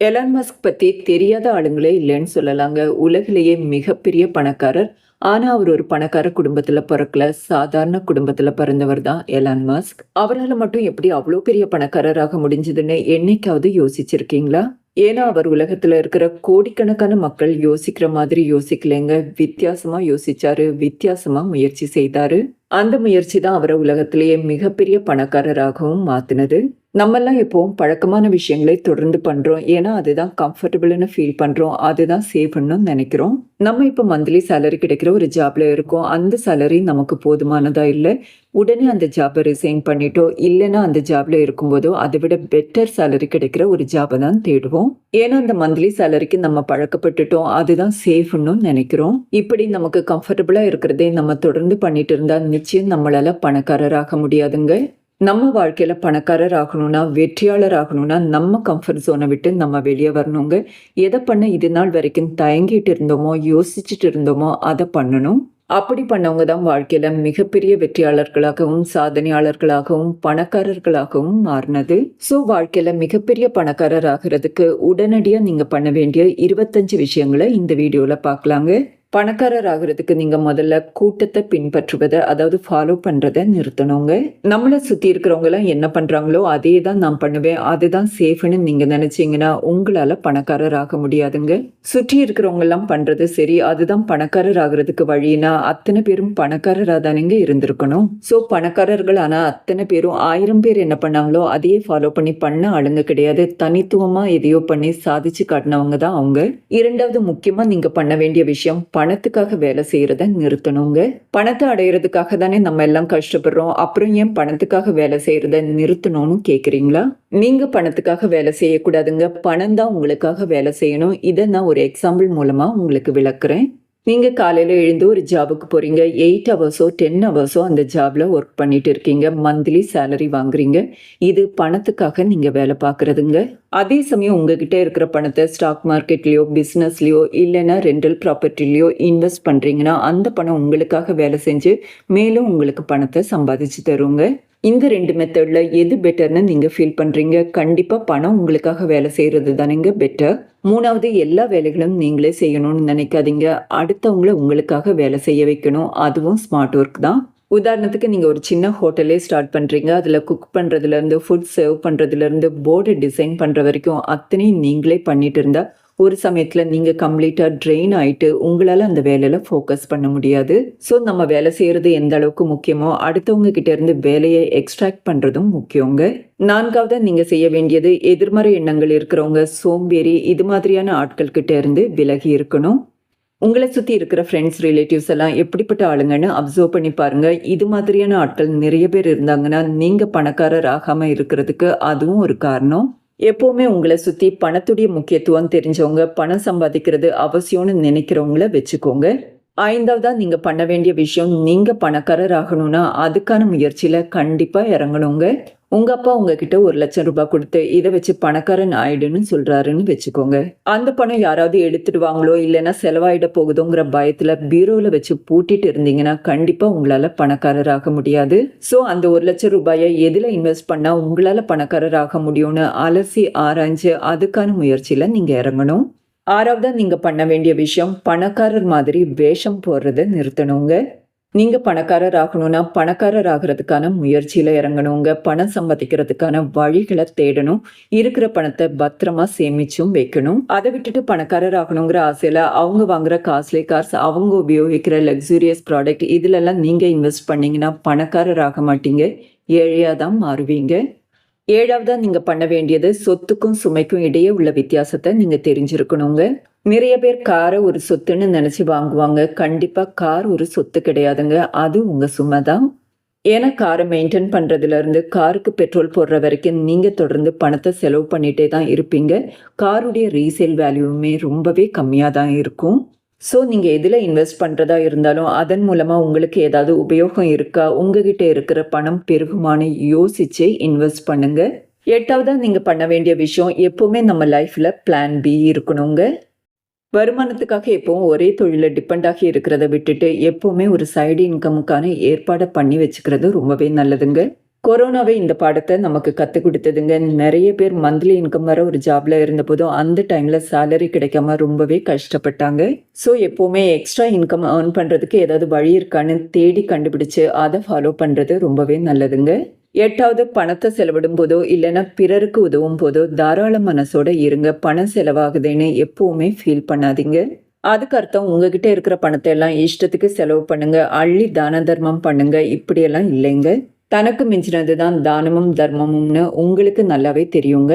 Elon Musk பத்தி தெரியாத ஆளுங்களே இல்லைன்னு சொல்லலாங்க. உலகிலேயே மிகப்பெரிய பணக்காரர். ஆனா, அவர் ஒரு பணக்கார குடும்பத்துல பிறக்கல சாதாரண குடும்பத்துல பிறந்தவர் தான் எலான் மஸ்க். அவரால் மட்டும் எப்படி அவ்வளோ பெரிய பணக்காரராக முடிஞ்சதுன்னு என்னைக்காவது யோசிச்சிருக்கீங்களா? ஏன்னா, அவர் உலகத்துல இருக்கிற கோடிக்கணக்கான மக்கள் யோசிக்கிற மாதிரி யோசிக்கலைங்க. வித்தியாசமா யோசிச்சாரு. வித்தியாசமா முயற்சி செய்தாரு. அந்த முயற்சி தான் அவரை உலகத்திலேயே மிகப்பெரிய பணக்காரராகவும் மாற்றினது நம்மெல்லாம் எப்போவும் பழக்கமான விஷயங்களை தொடர்ந்து பண்றோம். ஏன்னா, அதுதான் கம்ஃபர்டபுள்னு ஃபீல் பண்றோம். அதுதான் சேஃப்னு நினைக்கிறோம் நம்ம இப்ப மந்த்லி சேலரி கிடைக்கிற ஒரு ஜாப்ல இருக்கோம். அந்த சேலரி நமக்கு போதுமானதா இல்லை உடனே அந்த ஜாப்பை ரிசைன் பண்ணிட்டோ, இல்லைன்னா அந்த ஜாப்ல இருக்கும்போதோ, அதை விட பெட்டர் சேலரி கிடைக்கிற ஒரு ஜாப்பை தான் தேடுவோம். ஏன்னா, அந்த மந்த்லி சேலரிக்கு நம்ம பழக்கப்பட்டுட்டோம். அதுதான் சேஃப்னு நினைக்கிறோம் இப்படி நமக்கு கம்ஃபர்டபுளாக இருக்கிறதே நம்ம தொடர்ந்து பண்ணிட்டு இருந்தால் நிச்சயம் நம்மளால பணக்காரராக முடியாதுங்க. நம்ம வாழ்க்கையில் பணக்காரர் ஆகணும்னா, வெற்றியாளர் ஆகணும்னா, நம்ம கம்ஃபர்ட் ஜோனை விட்டு நம்ம வெளியே வரணுங்க. எதை பண்ண இது நாள் வரைக்கும் தயங்கிட்டு இருந்தோமோ, யோசிச்சுட்டு இருந்தோமோ, அதை பண்ணணும். அப்படி பண்ணவங்க தான் வாழ்க்கையில் மிகப்பெரிய வெற்றியாளர்களாகவும், சாதனையாளர்களாகவும், பணக்காரர்களாகவும் மாறினது ஸோ வாழ்க்கையில் மிகப்பெரிய பணக்காரர் ஆகிறதுக்கு உடனடியாக நீங்கள் பண்ண வேண்டிய இருபத்தஞ்சு விஷயங்களை இந்த வீடியோவில் பார்க்கலாங்க. பணக்காரர் ஆகுறதுக்கு நீங்கள் முதல்ல கூட்டத்தை பின்பற்றுவதை அதாவது ஃபாலோ பண்ணுறதை நிறுத்தணுங்க. நம்மளை சுற்றி இருக்கிறவங்களாம் என்ன பண்ணுறாங்களோ அதே தான் நான் பண்ணுவேன். அதுதான் சேஃப்னு நீங்கள் நினச்சிங்கன்னா உங்களால் பணக்காரர் ஆக முடியாதுங்க. சுற்றி இருக்கிறவங்கெல்லாம் பண்ணுறது சரி, அதுதான் பணக்காரர் ஆகிறதுக்கு வழின்னா, அத்தனை பேரும் பணக்காரராக தானேங்க இருந்திருக்கணும். ஸோ பணக்காரர்கள் ஆனால் அத்தனை பேரும் ஆயிரம் பேர் என்ன பண்ணாங்களோ, அதையே ஃபாலோ பண்ணி பண்ண ஆளுங்க கிடையாது. தனித்துவமாக எதையோ பண்ணி சாதிச்சு காட்டினவங்க தான் அவங்க. இரண்டாவது முக்கியமாக நீங்கள் பண்ண வேண்டிய விஷயம், பணத்துக்காக வேலை செய்யறத நிறுத்தணுங்க. பணத்தை அடையறதுக்காக தானே நம்ம எல்லாம் கஷ்டப்படுறோம். அப்புறம் ஏன் பணத்துக்காக வேலை செய்யறத நிறுத்தணும்னு கேக்குறீங்களா நீங்க பணத்துக்காக வேலை செய்யக்கூடாதுங்க. பணம் தான் உங்களுக்காக வேலை செய்யணும். இதை நான் ஒரு எக்ஸாம்பிள் மூலமா உங்களுக்கு விளக்குறேன். நீங்கள் காலையில் எழுந்து ஒரு ஜாபுக்கு போகிறீங்க எயிட் ஹவர்ஸோ, 10 ஹவர்ஸோ அந்த ஜாபில் ஒர்க் பண்ணிட்டு இருக்கீங்க. மந்த்லி சேலரி வாங்குறீங்க. இது பணத்துக்காக நீங்கள் வேலை பார்க்குறதுங்க அதே சமயம் உங்ககிட்ட இருக்கிற பணத்தை ஸ்டாக் மார்க்கெட்லேயோ பிஸ்னஸ்லேயோ இல்லைன்னா ரெண்டல் ப்ராப்பர்ட்டிலயோ இன்வெஸ்ட் பண்ணுறீங்கன்னா அந்த பணம் உங்களுக்காக வேலை செஞ்சு, மேலும் உங்களுக்கு பணத்தை சம்பாதிச்சு தருங்க. இந்த ரெண்டு மெத்தடில் எது பெட்டர்னு நீங்கள் ஃபீல் பண்ணுறீங்க கண்டிப்பாக பணம் உங்களுக்காக வேலை செய்கிறது தானேங்க பெட்டர். மூணாவது எல்லா வேலைகளும் நீங்களே செய்யணும்னு நினைக்காதீங்க அடுத்தவங்கள உங்களுக்காக வேலை செய்ய வைக்கணும். அதுவும் ஸ்மார்ட் ஒர்க் தான். உதாரணத்துக்கு நீங்கள் ஒரு சின்ன ஹோட்டலே ஸ்டார்ட் பண்ணுறீங்க அதில் குக் பண்ணுறதுலேருந்து ஃபுட் சர்வ் பண்ணுறதுலேருந்து போர்டு டிசைன் பண்ணுற வரைக்கும் அத்தனையும் நீங்களே பண்ணிட்டு இருந்தால் ஒரு சமயத்தில் நீங்கள் கம்ப்ளீட்டாக ட்ரெயின் ஆகிட்டு உங்களால் அந்த வேலையில் ஃபோக்கஸ் பண்ண முடியாது. ஸோ நம்ம வேலை செய்கிறது எந்த அளவுக்கு முக்கியமோ, அடுத்தவங்க கிட்டேருந்து வேலையை எக்ஸ்ட்ராக்ட் பண்ணுறதும் முக்கியங்க. நான்காவதாக நீங்கள் செய்ய வேண்டியது, எதிர்மறை எண்ணங்கள் இருக்கிறவங்க, சோம்பேறி இது மாதிரியான ஆட்கள் கிட்டேருந்து விலகி இருக்கணும். உங்களை சுற்றி இருக்கிற ஃப்ரெண்ட்ஸ் ரிலேட்டிவ்ஸ் எல்லாம் எப்படிப்பட்ட ஆளுங்கன்னு அப்சர்வ் பண்ணி பாருங்கள் இது மாதிரியான ஆட்கள் நிறைய பேர் இருந்தாங்கன்னா, நீங்கள் பணக்காரர் ஆகாமல் இருக்கிறதுக்கு அதுவும் ஒரு காரணம். எப்போவுமே உங்களை சுற்றி பணத்துடைய முக்கியத்துவம் தெரிஞ்சவங்க, பணம் சம்பாதிக்கிறது அவசியம்னு நினைக்கிறவங்கள வச்சுக்கோங்க. ஐந்தாவதாக நீங்கள் பண்ண வேண்டிய விஷயம், நீங்கள் பணக்காரர் ஆகணும்னா, அதுக்கான முயற்சியில் கண்டிப்பாக இறங்கணுங்க. உங்க அப்பா உங்ககிட்ட ரூ. 1,00,000 குடுத்து, இத வச்சு பணக்காரன் ஆயிடுன்னு சொல்றாருன்னு வச்சுக்கோங்க. அந்த பணம் யாராவது எடுத்துடுவாங்களோ, இல்லைன்னா செலவாயிட போகுதோங்கிற பயத்துல பீரோல வச்சு பூட்டிட்டு இருந்தீங்கன்னா, கண்டிப்பா உங்களால பணக்காரர் ஆக முடியாது. சோ, அந்த ஒரு லட்சம் ரூபாயை எதுல இன்வெஸ்ட் பண்ணா உங்களால பணக்காரர் ஆக முடியும்னு அலசி ஆராய்ஞ்சு, அதுக்கான முயற்சியில நீங்க இறங்கணும். 6வதா நீங்க பண்ண வேண்டிய விஷயம், பணக்காரர் மாதிரி வேஷம் போடுறத நிறுத்தணுங்க. நீங்க பணக்காரர் ஆகணும்னா, பணக்காரர் ஆகுறதுக்கான முயற்சியில இறங்கணுங்க. பணம் சம்பாதிக்கிறதுக்கான வழிகளை தேடணும். இருக்கிற பணத்தை பத்திரமா சேமிச்சும் வைக்கணும். அதை விட்டுட்டு பணக்காரர் ஆகணுங்கிற ஆசையில, அவங்க வாங்குற காஸ்ட்லி கார்ஸ், அவங்க உபயோகிக்கிற லக்ஸூரியஸ் ப்ராடக்ட் இதுலலாம் நீங்க இன்வெஸ்ட் பண்ணீங்கன்னா, பணக்காரர் ஆக மாட்டீங்க. ஏழையா தான் மாறுவீங்க. 7வதா நீங்க பண்ண வேண்டியது, சொத்துக்கும் சுமைக்கும் இடையே உள்ள வித்தியாசத்தை நீங்க தெரிஞ்சிருக்கணுங்க. நிறைய பேர் காரை ஒரு சொத்துன்னு நினச்சி வாங்குவாங்க. கண்டிப்பா கார் ஒரு சொத்து கிடையாதுங்க. அது உங்க சுமை தான். ஏன்னா, காரை மெயின்டெயின் பண்ணுறதுலேருந்து காருக்கு பெட்ரோல் போடுற வரைக்கும் நீங்கள் தொடர்ந்து பணத்தை செலவு பண்ணிகிட்டே தான் இருப்பீங்க. காருடைய ரீசேல் வேல்யூவுமே ரொம்பவே கம்மியாக தான் இருக்கும். ஸோ நீங்கள் எதில் இன்வெஸ்ட் பண்ணுறதா இருந்தாலும், அதன் மூலமாக உங்களுக்கு ஏதாவது உபயோகம் இருக்கா? உங்ககிட்ட இருக்கிற பணம் பெருகுமான்னு யோசித்து இன்வெஸ்ட் பண்ணுங்க. எட்டாவதாக நீங்கள் பண்ண வேண்டிய விஷயம், எப்போவுமே நம்ம லைஃப்பில் பிளான் பி இருக்கணுங்க. வருமானத்துக்காக எப்பவும் ஒரே தொழிலில் டிபெண்ட் ஆகி இருக்கிறத விட்டுட்டு, எப்போவுமே ஒரு சைடு இன்கமுக்கான ஏற்பாடை பண்ணி வச்சுக்கிறது ரொம்பவே நல்லதுங்க. கொரோனாவே இந்த பாடத்தை நமக்கு கற்றுக் கொடுத்ததுங்க. நிறைய பேர் மந்த்லி இன்கம் வர ஒரு ஜாப்ல இருந்தபோதும் அந்த டைம்ல சேலரி கிடைக்காம ரொம்பவே கஷ்டப்பட்டாங்க. ஸோ எப்போவுமே எக்ஸ்ட்ரா இன்கம் ஏர்ன் பண்ணுறதுக்கு ஏதாவது வழி இருக்கான்னு தேடி கண்டுபிடிச்சு அதை ஃபாலோ பண்ணுறது ரொம்பவே நல்லதுங்க. எட்டாவது பணத்தை செலவிடும் போதோ இல்லைன்னா பிறருக்கு உதவும் போதோ தாராள மனசோட இருங்க. பணம் செலவாகுதுன்னு எப்பவுமே ஃபீல் பண்ணாதீங்க. அதுக்கு அர்த்தம் உங்ககிட்ட இருக்கிற பணத்தை எல்லாம் இஷ்டத்துக்கு செலவு பண்ணுங்க. அள்ளி தான தர்மம் பண்ணுங்க. இப்படியெல்லாம் இல்லைங்க. தனக்கு மிஞ்சினது தான் தானமும் தர்மமும்னு உங்களுக்கு நல்லாவே தெரியுங்க.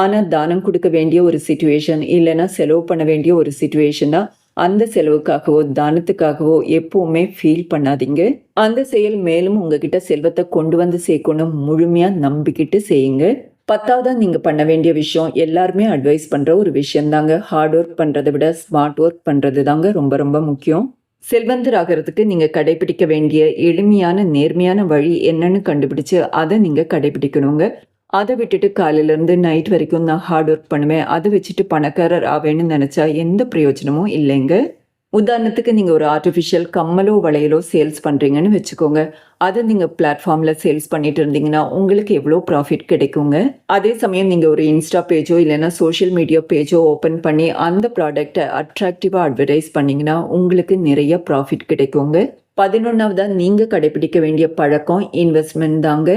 ஆனால் தானம் கொடுக்க வேண்டிய ஒரு சுச்சுவேஷன் இல்லைன்னா செலவு பண்ண வேண்டிய ஒரு சுச்சுவேஷன் தான் அந்த செலவுக்காகவோ தானத்துக்காகவோ எப்பவுமே ஃபீல் பண்ணாதீங்க. அந்த செயல் மேலும் உங்ககிட்ட செல்வத்தை கொண்டு வந்து சேர்க்கணும் முழுமையா நம்பிக்கிட்டு செய்யுங்க. பத்தாவதா நீங்க பண்ண வேண்டிய விஷயம் எல்லாருமே அட்வைஸ் பண்ற ஒரு விஷயம் தாங்க ஹார்ட் ஒர்க் பண்றதை விட ஸ்மார்ட் ஒர்க் பண்றது தாங்க ரொம்ப ரொம்ப முக்கியம். செல்வந்தர் ஆகிறதுக்கு நீங்க கடைபிடிக்க வேண்டிய எளிமையான நேர்மையான வழி என்னன்னு கண்டுபிடிச்சு அதை நீங்க கடைபிடிக்கணுங்க. அதை விட்டுட்டு காலையில இருந்து நைட் வரைக்கும் நான் ஹார்ட் ஒர்க் பண்ணுவேன். அதை வச்சுட்டு பணக்காரர் ஆவேன்னு நினைச்சா எந்த பிரயோஜனமும் இல்லைங்க. உதாரணத்துக்கு நீங்கள் ஒரு ஆர்டிஃபிஷியல் கம்மலோ வளையலோ சேல்ஸ் பண்ணுறீங்கன்னு வச்சுக்கோங்க. அதை நீங்கள் பிளாட்ஃபார்மில் சேல்ஸ் பண்ணிட்டு இருந்தீங்கன்னா உங்களுக்கு எவ்வளோ ப்ராஃபிட் கிடைக்குங்க? அதே சமயம் நீங்கள் ஒரு இன்ஸ்டா பேஜோ இல்லைன்னா சோஷியல் மீடியா பேஜோ ஓப்பன் பண்ணி அந்த ப்ராடக்டை அட்ராக்டிவாக அட்வர்டைஸ் பண்ணிங்கன்னா உங்களுக்கு நிறைய ப்ராஃபிட் கிடைக்குங்க. பதினொன்றாவதாக நீங்கள் கடைபிடிக்க வேண்டிய பழக்கம் இன்வெஸ்ட்மெண்ட் தாங்க.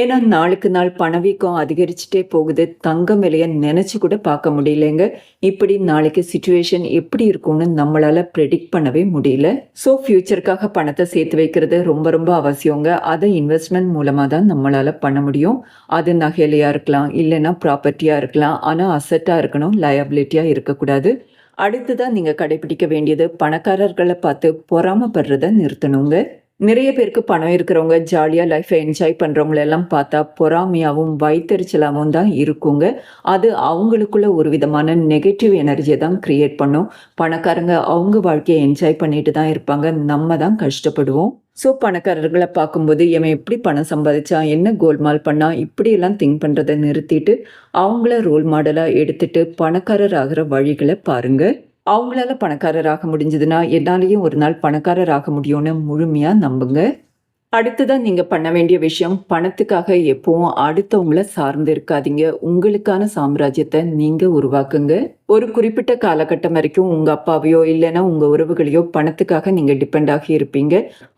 ஏன்னா நாளுக்கு நாள் பணவீக்கம் அதிகரிச்சுட்டே போகுது. தங்கம் விலையை நினச்சி கூட பார்க்க முடியலங்க. இப்படி நாளைக்கு சுச்சுவேஷன் எப்படி இருக்கும்னு நம்மளால் ப்ரெடிக்ட் பண்ணவே முடியல. ஸோ ஃப்யூச்சருக்காக பணத்தை சேர்த்து வைக்கிறது ரொம்ப ரொம்ப அவசியங்க. அதை இன்வெஸ்ட்மெண்ட் மூலமாக தான் நம்மளால் பண்ண முடியும். அது நகையிலையாக இருக்கலாம் இல்லைன்னா ப்ராப்பர்ட்டியாக இருக்கலாம். ஆனால் அசட்டாக இருக்கணும் லயபிலிட்டியாக இருக்கக்கூடாது. அடுத்ததான் நீங்கள் கடைபிடிக்க வேண்டியது பணக்காரர்களை பார்த்து பொறாமப்படுறத நிறுத்தணுங்க. நிறைய பேருக்கு பணம் இருக்கிறவங்க ஜாலியாக லைஃப்பை என்ஜாய் பண்ணுறவங்களெல்லாம் பார்த்தா பொறாமையாகவும் வயிற்றுச்சலாகவும் தான் இருக்குங்க. அது அவங்களுக்குள்ள ஒரு விதமான நெகட்டிவ் எனர்ஜியை தான் க்ரியேட் பண்ணும். பணக்காரங்க அவங்க வாழ்க்கையை என்ஜாய் பண்ணிட்டு தான் இருப்பாங்க. நம்ம தான் கஷ்டப்படுவோம். ஸோ பணக்காரர்களை பார்க்கும்போது இவன் எப்படி பணம் சம்பாதிச்சா என்ன கோல்மால் பண்ணா இப்படியெல்லாம் திங்க் பண்ணுறதை நிறுத்திட்டு அவங்கள ரோல் மாடலாக எடுத்துட்டு பணக்காரர் ஆகிற வழிகளை பாருங்கள் அவங்களால பணக்காரராக முடிஞ்சதுன்னா என்னாலேயும் ஒரு நாள் பணக்காரராக முடியும்னு முழுமையாக நம்புங்க. அடுத்ததான் நீங்கள் பண்ண வேண்டிய விஷயம் பணத்துக்காக எப்பவும் அடுத்தவங்கள சார்ந்து இருக்காதீங்க. உங்களுக்கான சாம்ராஜ்யத்தை நீங்கள் உருவாக்குங்க. ஒரு குறிப்பிட்ட காலகட்டம் வரைக்கும் உங்கள் அப்பாவையோ இல்லைன்னா உங்கள் உறவுகளையோ பணத்துக்காக நீங்கள் டிபெண்ட் ஆகி இருப்பீங்க.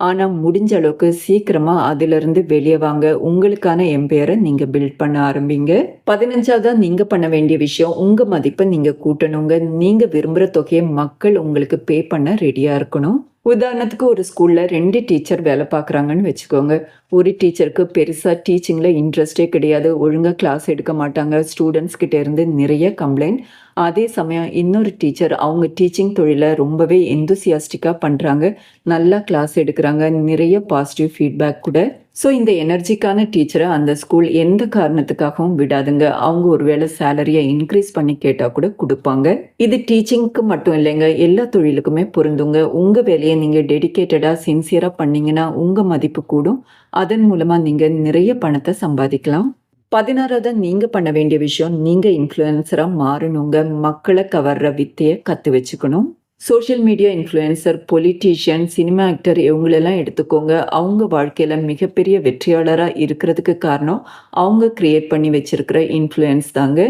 ஆனால் முடிஞ்ச அளவுக்கு சீக்கிரமாக அதிலிருந்து வெளியே வாங்க. உங்களுக்கான எம்பெயரை நீங்கள் பில்ட் பண்ண ஆரம்பிங்க. பதினஞ்சாவதாக நீங்கள் பண்ண வேண்டிய விஷயம் உங்கள் மதிப்பை நீங்கள் கூட்டணுங்க. நீங்கள் விரும்புகிற தொகையை மக்கள் உங்களுக்கு பே பண்ண ரெடியாக இருக்கணும். உதாரணத்துக்கு ஒரு ஸ்கூலில் ரெண்டு டீச்சர் வேலை பார்க்குறாங்கன்னு வச்சுக்கோங்க. ஒரு டீச்சருக்கு பெருசாக டீச்சிங்கில் இன்ட்ரெஸ்டே கிடையாது. ஒழுங்காக கிளாஸ் எடுக்க மாட்டாங்க. ஸ்டூடெண்ட்ஸ் கிட்டேருந்து நிறைய கம்ப்ளைண்ட் அதே சமயம் இன்னொரு டீச்சர் அவங்க டீச்சிங் தொழிலை ரொம்பவே எந்தூசியாஸ்டிக்காக பண்ணுறாங்க நல்லா கிளாஸ் எடுக்கிறாங்க. நிறைய பாசிட்டிவ் ஃபீட்பேக் கூட ஸோ இந்த எனர்ஜிக்கான டீச்சரை அந்த ஸ்கூல் எந்த காரணத்துக்காகவும் விடாதுங்க. அவங்க ஒருவேளை சேலரியை இன்க்ரீஸ் பண்ணி கேட்டால் கூட கொடுப்பாங்க. இது டீச்சிங்க்கு மட்டும் இல்லைங்க. எல்லா தொழிலுக்குமே பொருந்துங்க. உங்கள் வேலையை நீங்கள் டெடிக்கேட்டடாக சின்சியராக பண்ணீங்கன்னா உங்கள் மதிப்பு கூடும். அதன் மூலமாக நீங்கள் நிறைய பணத்தை சம்பாதிக்கலாம். பதினாறாவது நீங்கள் பண்ண வேண்டிய விஷயம் நீங்கள் இன்ஃப்ளூயன்சராக மாறணுங்க. மக்களை கவர்ற வித்தையை கற்று வச்சுக்கணும். Social media influencer politician cinema actor இவங்களெல்லாம் எடுத்துக்கோங்க. அவங்க வாழ்க்கையில் மிகப்பெரிய வெற்றியாளராக இருக்கிறதுக்கு காரணம் அவங்க க்ரியேட் பண்ணி வச்சிருக்கிற இன்ஃப்ளூயன்ஸ் தாங்க.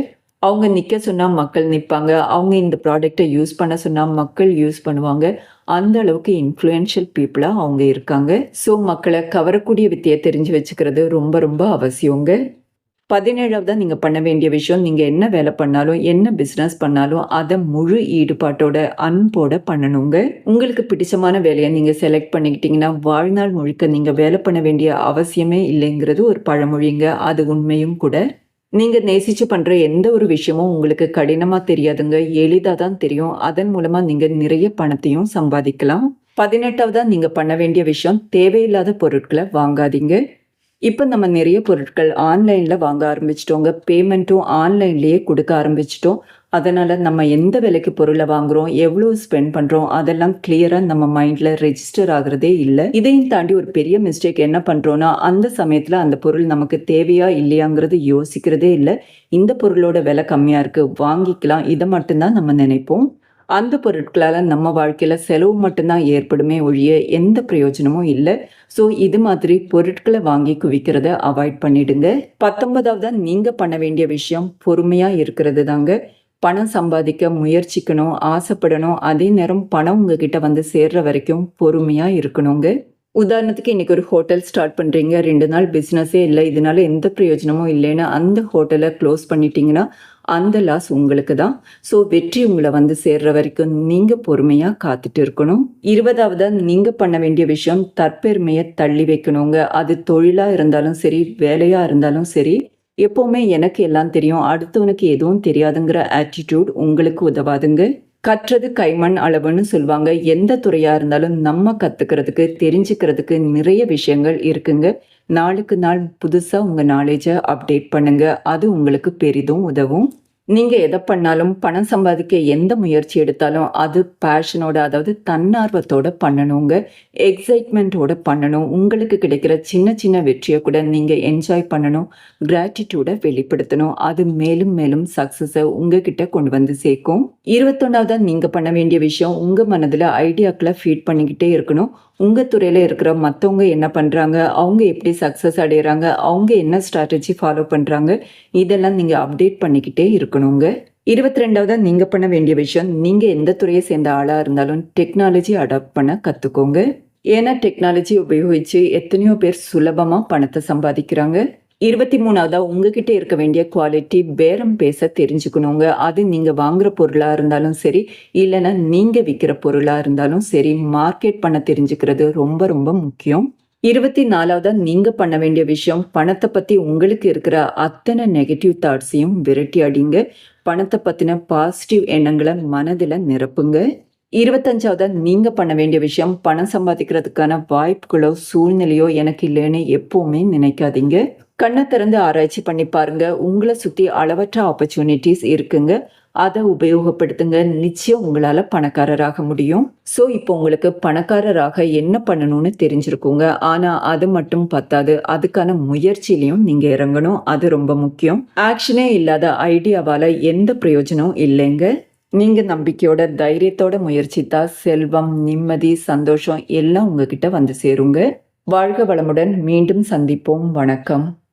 அவங்க நிற்க சொன்னால் மக்கள் நிற்பாங்க அவங்க இந்த ப்ராடக்டை யூஸ் பண்ண சொன்னால் மக்கள் யூஸ் பண்ணுவாங்க. அந்த அளவுக்கு இன்ஃப்ளூயன்ஷியல் பீப்புளாக அவங்க இருக்காங்க. ஸோ மக்களை கவரக்கூடிய வித்தியை தெரிஞ்சு வச்சுக்கிறது ரொம்ப ரொம்ப அவசியங்க. பதினேழாவதாக நீங்கள் பண்ண வேண்டிய விஷயம் நீங்கள் என்ன வேலை பண்ணாலும் என்ன பிஸ்னஸ் பண்ணாலும் அதை முழு ஈடுபாட்டோட அன்போட பண்ணணுங்க. உங்களுக்கு பிடிச்சமான வேலையை நீங்கள் செலக்ட் பண்ணிக்கிட்டீங்கன்னா வாழ்நாள் முழுக்க நீங்கள் வேலை பண்ண வேண்டிய அவசியமே இல்லைங்கிறது ஒரு பழமொழிங்க. அது உண்மையும் கூட. நீங்கள் நேசித்து பண்ணுற எந்த ஒரு விஷயமும் உங்களுக்கு கடினமாக தெரியாதுங்க. எளிதாக தான் தெரியும். அதன் மூலமாக நீங்கள் நிறைய பணத்தையும் சம்பாதிக்கலாம். பதினெட்டாவதாக நீங்கள் பண்ண வேண்டிய விஷயம் தேவையில்லாத பொருட்களை வாங்காதீங்க. இப்போ நம்ம நிறைய பொருட்கள் ஆன்லைனில் வாங்க ஆரம்பிச்சிட்டோங்க பேமெண்ட்டும் ஆன்லைன்லேயே கொடுக்க ஆரம்பிச்சிட்டோம். அதனால் நம்ம எந்த விலைக்கு பொருளை வாங்குகிறோம் எவ்வளோ ஸ்பெண்ட் பண்ணுறோம் அதெல்லாம் கிளியராக நம்ம மைண்டில் ரெஜிஸ்டர் ஆகுறதே இல்லை. இதையும் தாண்டி ஒரு பெரிய மிஸ்டேக் என்ன பண்ணுறோன்னா அந்த சமயத்தில் அந்த பொருள் நமக்கு தேவையா இல்லையாங்கிறது யோசிக்கிறதே இல்லை. இந்த பொருளோட விலை கம்மியாக இருக்குது வாங்கிக்கலாம். இதை மட்டும்தான் நம்ம நினைப்போம். அந்த பொருட்களால் நம்ம வாழ்க்கையில் செலவு மட்டும்தான் ஏற்படுமே ஒழிய எந்த பிரயோஜனமும் இல்லை. ஸோ இது மாதிரி பொருட்களை வாங்கி குவிக்கிறத அவாய்ட் பண்ணிடுங்க. பத்தொன்பதாவது நீங்கள் பண்ண வேண்டிய விஷயம் பொறுமையாக இருக்கிறது தாங்க. பணம் சம்பாதிக்க முயற்சிக்கணும் ஆசைப்படணும். அதே நேரம் பணம் உங்ககிட்ட வந்து சேர்ற வரைக்கும் பொறுமையாக இருக்கணுங்க. உதாரணத்துக்கு இன்றைக்கி ஒரு ஹோட்டல் ஸ்டார்ட் பண்ணுறீங்க ரெண்டு நாள் பிஸ்னஸே இல்லை. இதனால எந்த பிரயோஜனமும் இல்லைன்னு அந்த ஹோட்டலை க்ளோஸ் பண்ணிட்டீங்கன்னா அந்த லாஸ் உங்களுக்கு தான். ஸோ வெற்றி உங்களை வந்து சேர்ற வரைக்கும் நீங்கள் பொறுமையாக காத்துட்டு இருக்கணும். இருபதாவது நீங்கள் பண்ண வேண்டிய விஷயம் தற்பெருமையை தள்ளி வைக்கணுங்க. அது தொழிலாக இருந்தாலும் சரி வேலையாக இருந்தாலும் சரி எப்போவுமே எனக்கு எல்லாம் தெரியும். அடுத்தவனுக்கு எதுவும் தெரியாதுங்கிற ஆட்டிடியூட் உங்களுக்கு உதவாதுங்க. கற்றது கைமண் அளவுன்னு சொல்லுவாங்க. எந்த துறையாக இருந்தாலும் நம்ம கற்றுக்கிறதுக்கு தெரிஞ்சுக்கிறதுக்கு நிறைய விஷயங்கள் இருக்குங்க. நாளுக்கு நாள் புதுசாக உங்கள் நாலேஜை அப்டேட் பண்ணுங்க. அது உங்களுக்கு பெரிதும் உதவும். நீங்கள் எதை பண்ணாலும் பணம் சம்பாதிக்க எந்த முயற்சி எடுத்தாலும் அது பேஷனோட அதாவது தன்னார்வத்தோட பண்ணணுங்க. எக்ஸைட்மெண்ட்டோட பண்ணணும். உங்களுக்கு கிடைக்கிற சின்ன சின்ன வெற்றியை கூட நீங்கள் என்ஜாய் பண்ணணும். கிராட்டிடியூடை வெளிப்படுத்தணும். அது மேலும் மேலும் சக்ஸஸை உங்ககிட்ட கொண்டு வந்து சேர்க்கும். இருபத்தொன்னாவதாக நீங்கள் பண்ண வேண்டிய விஷயம் உங்கள் மனதில் ஐடியாக்களை ஃபீட் பண்ணிக்கிட்டே இருக்கணும். உங்கள் துறையில் இருக்கிற மற்றவங்க என்ன பண்ணுறாங்க அவங்க எப்படி சக்ஸஸ் அடைகிறாங்க அவங்க என்ன ஸ்ட்ராட்டஜி ஃபாலோ பண்ணுறாங்க இதெல்லாம் நீங்கள் அப்டேட் பண்ணிக்கிட்டே இருக்கணுங்க. இருபத்தி ரெண்டாவதாக நீங்கள் பண்ண வேண்டிய விஷயம் நீங்கள் எந்த துறையை சேர்ந்த ஆளாக இருந்தாலும் டெக்னாலஜி அடாப்ட் பண்ண கற்றுக்கோங்க ஏன்னா டெக்னாலஜி உபயோகித்து எத்தனையோ பேர் சுலபமாக பணத்தை சம்பாதிக்கிறாங்க. இருபத்தி மூணாவதாக உங்ககிட்ட இருக்க வேண்டிய குவாலிட்டி பேரம் பேச தெரிஞ்சுக்கணுங்க. அது நீங்கள் வாங்குற பொருளாக இருந்தாலும் சரி இல்லைன்னா நீங்கள் விற்கிற பொருளாக இருந்தாலும் சரி மார்க்கெட் பண்ண தெரிஞ்சுக்கிறது ரொம்ப ரொம்ப முக்கியம். இருபத்தி நாலாவதாக நீங்கள் பண்ண வேண்டிய விஷயம் பணத்தை பற்றி உங்களுக்கு இருக்கிற அத்தனை நெகட்டிவ் தாட்ஸையும் விரட்டி அடிங்க. பணத்தை பற்றின பாசிட்டிவ் எண்ணங்களை மனதில் நிரப்புங்க. இருபத்தஞ்சாவது நீங்கள் பண்ண வேண்டிய விஷயம் பணம் சம்பாதிக்கிறதுக்கான வாய்ப்புகளோ சூழ்நிலையோ எனக்கு இல்லைன்னு எப்போவுமே நினைக்காதீங்க. கண்ணை திறந்து ஆராய்ச்சி பண்ணி பாருங்க. உங்களை சுற்றி அளவற்ற ஆப்பர்ச்சுனிட்டிஸ் இருக்குங்க. அதை உபயோகப்படுத்துங்க. நிச்சயம் உங்களால் பணக்காரராக முடியும். ஸோ இப்போ உங்களுக்கு பணக்காரராக என்ன பண்ணணும்னு தெரிஞ்சிருக்குங்க. ஆனால் அது மட்டும் பத்தாது. அதுக்கான முயற்சியிலையும் நீங்கள் இறங்கணும். அது ரொம்ப முக்கியம். ஆக்ஷனே இல்லாத ஐடியாவால் எந்த பிரயோஜனமும் இல்லைங்க. நீங்கள் நம்பிக்கையோட தைரியத்தோட முயற்சித்தா செல்வம் நிம்மதி சந்தோஷம் எல்லாம் உங்ககிட்ட வந்து சேருங்க. வாழ்க வளமுடன். மீண்டும் சந்திப்போம். வணக்கம்.